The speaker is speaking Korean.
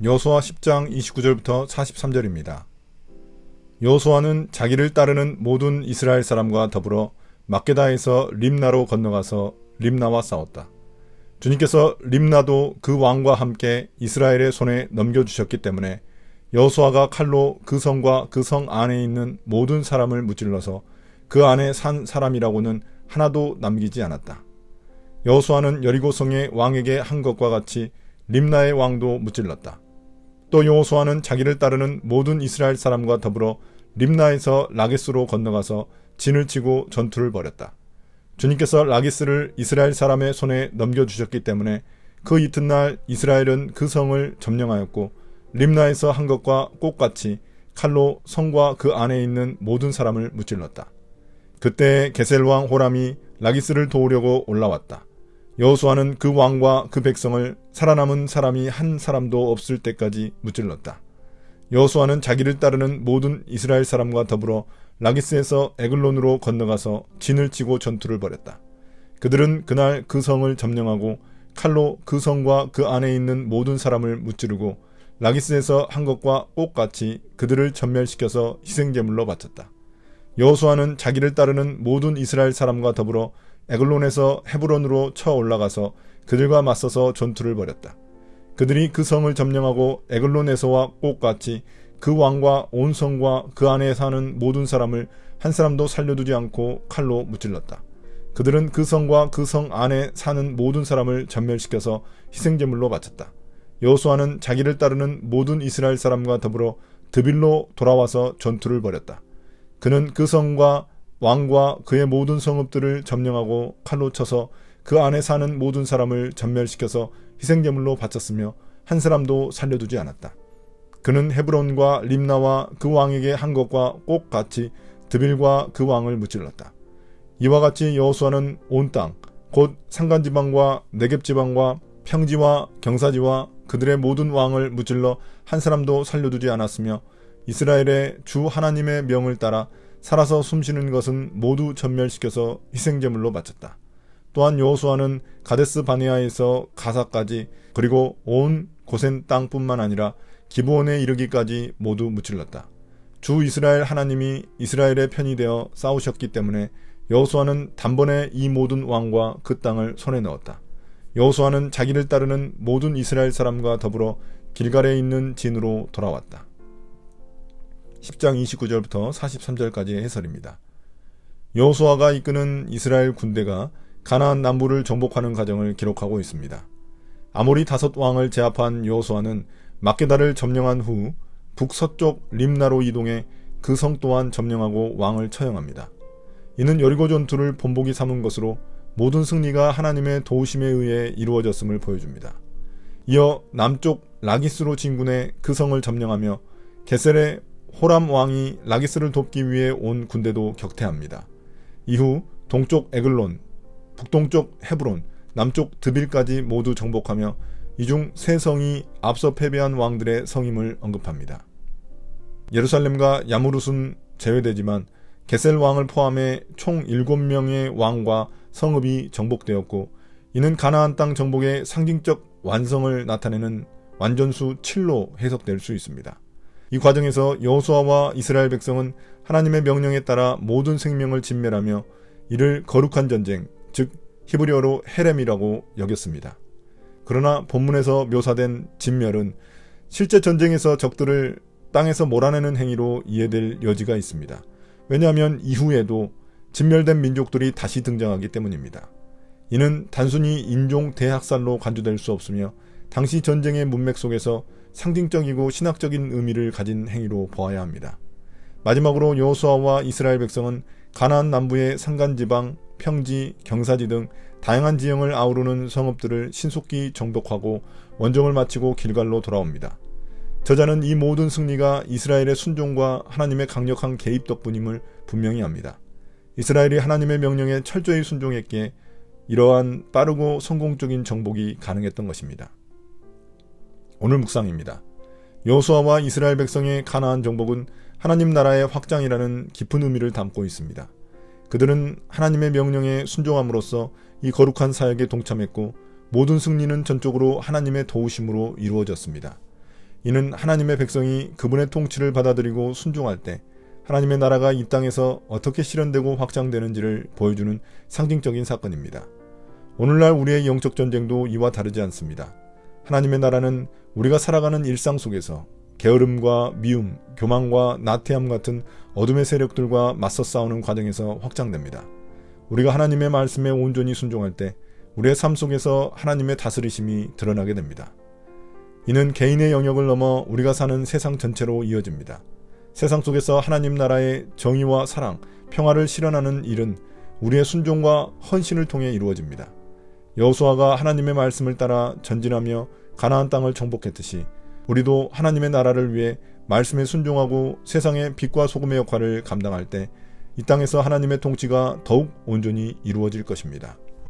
여호수아 10장 29절부터 43절입니다. 여호수아는 자기를 따르는 모든 이스라엘 사람과 더불어 막게다에서 림나로 건너가서 림나와 싸웠다. 주님께서 림나도 그 왕과 함께 이스라엘의 손에 넘겨주셨기 때문에 여호수아가 칼로 그 성과 그 성 안에 있는 모든 사람을 무찔러서 그 안에 산 사람이라고는 하나도 남기지 않았다. 여호수아는 여리고 성의 왕에게 한 것과 같이 림나의 왕도 무찔렀다. 또 여호수아는 자기를 따르는 모든 이스라엘 사람과 더불어 림나에서 라기스로 건너가서 진을 치고 전투를 벌였다. 주님께서 라기스를 이스라엘 사람의 손에 넘겨주셨기 때문에 그 이튿날 이스라엘은 그 성을 점령하였고 림나에서 한 것과 똑같이 칼로 성과 그 안에 있는 모든 사람을 무찔렀다. 그때 게셀 왕 호람이 라기스를 도우려고 올라왔다. 여호수아는 그 왕과 그 백성을 살아남은 사람이 한 사람도 없을 때까지 무찔렀다. 여호수아는 자기를 따르는 모든 이스라엘 사람과 더불어 라기스에서 에글론으로 건너가서 진을 치고 전투를 벌였다. 그들은 그날 그 성을 점령하고 칼로 그 성과 그 안에 있는 모든 사람을 무찌르고 라기스에서 한 것과 똑같이 그들을 전멸시켜서 희생제물로 바쳤다. 여호수아는 자기를 따르는 모든 이스라엘 사람과 더불어 에글론에서 헤브론으로 쳐 올라가서 그들과 맞서서 전투를 벌였다. 그들이 그 성을 점령하고 에글론에서와 똑같이 그 왕과 온 성과 그 안에 사는 모든 사람을 한 사람도 살려두지 않고 칼로 무찔렀다. 그들은 그 성과 그 성 안에 사는 모든 사람을 전멸시켜서 희생제물로 바쳤다. 여호수아는 자기를 따르는 모든 이스라엘 사람과 더불어 드빌로 돌아와서 전투를 벌였다. 그는 그 성과 왕과 그의 모든 성읍들을 점령하고 칼로 쳐서 그 안에 사는 모든 사람을 전멸시켜서 희생제물로 바쳤으며 한 사람도 살려두지 않았다. 그는 헤브론과 림나와 그 왕에게 한 것과 꼭 같이 드빌과 그 왕을 무찔렀다. 이와 같이 여호수아는 온 땅, 곧 산간 지방과 내겝지방과 평지와 경사지와 그들의 모든 왕을 무찔러 한 사람도 살려두지 않았으며 이스라엘의 주 하나님의 명을 따라 살아서 숨쉬는 것은 모두 전멸시켜서 희생제물로 바쳤다. 또한 여호수아는 가데스 바네아에서 가사까지 그리고 온 고센 땅뿐만 아니라 기브온에 이르기까지 모두 무찔렀다. 주 이스라엘 하나님이 이스라엘의 편이 되어 싸우셨기 때문에 여호수아는 단번에 이 모든 왕과 그 땅을 손에 넣었다. 여호수아는 자기를 따르는 모든 이스라엘 사람과 더불어 길갈에 있는 진으로 돌아왔다. 10장 29절부터 43절까지의 해설입니다. 여호수아가 이끄는 이스라엘 군대가 가나안 남부를 정복하는 과정을 기록하고 있습니다. 아모리 다섯 왕을 제압한 여호수아는 막게다를 점령한 후 북서쪽 림나로 이동해 그 성 또한 점령하고 왕을 처형합니다. 이는 여리고 전투를 본보기 삼은 것으로 모든 승리가 하나님의 도우심에 의해 이루어졌음을 보여줍니다. 이어 남쪽 라기스로 진군해 그 성을 점령하며 게셀의 호람 왕이 라기스를 돕기 위해 온 군대도 격퇴합니다. 이후 동쪽 에글론, 북동쪽 헤브론, 남쪽 드빌까지 모두 정복하며 이중 세 성이 앞서 패배한 왕들의 성임을 언급합니다. 예루살렘과 야무르순 제외되지만 게셀 왕을 포함해 총 7명의 왕과 성읍이 정복되었고 이는 가나안 땅 정복의 상징적 완성을 나타내는 완전수 7로 해석될 수 있습니다. 이 과정에서 여호수아와 이스라엘 백성은 하나님의 명령에 따라 모든 생명을 진멸하며 이를 거룩한 전쟁, 즉 히브리어로 헤렘이라고 여겼습니다. 그러나 본문에서 묘사된 진멸은 실제 전쟁에서 적들을 땅에서 몰아내는 행위로 이해될 여지가 있습니다. 왜냐하면 이후에도 진멸된 민족들이 다시 등장하기 때문입니다. 이는 단순히 인종 대학살로 간주될 수 없으며 당시 전쟁의 문맥 속에서 상징적이고 신학적인 의미를 가진 행위로 보아야 합니다. 마지막으로 여호수아와 이스라엘 백성은 가나안 남부의 산간 지방, 평지, 경사지 등 다양한 지형을 아우르는 성읍들을 신속히 정복하고 원정을 마치고 길갈로 돌아옵니다. 저자는 이 모든 승리가 이스라엘의 순종과 하나님의 강력한 개입 덕분임을 분명히 합니다. 이스라엘이 하나님의 명령에 철저히 순종했기에 이러한 빠르고 성공적인 정복이 가능했던 것입니다. 오늘 묵상입니다. 여호수아와 이스라엘 백성의 가나안 정복은 하나님 나라의 확장이라는 깊은 의미를 담고 있습니다. 그들은 하나님의 명령에 순종함으로써 이 거룩한 사역에 동참했고 모든 승리는 전적으로 하나님의 도우심으로 이루어졌습니다. 이는 하나님의 백성이 그분의 통치를 받아들이고 순종할 때 하나님의 나라가 이 땅에서 어떻게 실현되고 확장되는지를 보여주는 상징적인 사건입니다. 오늘날 우리의 영적 전쟁도 이와 다르지 않습니다. 하나님의 나라는 우리가 살아가는 일상 속에서 게으름과 미움, 교만과 나태함 같은 어둠의 세력들과 맞서 싸우는 과정에서 확장됩니다. 우리가 하나님의 말씀에 온전히 순종할 때 우리의 삶 속에서 하나님의 다스리심이 드러나게 됩니다. 이는 개인의 영역을 넘어 우리가 사는 세상 전체로 이어집니다. 세상 속에서 하나님 나라의 정의와 사랑, 평화를 실현하는 일은 우리의 순종과 헌신을 통해 이루어집니다. 여호수아가 하나님의 말씀을 따라 전진하며 가나안 땅을 정복했듯이 우리도 하나님의 나라를 위해 말씀에 순종하고 세상의 빛과 소금의 역할을 감당할 때 이 땅에서 하나님의 통치가 더욱 온전히 이루어질 것입니다.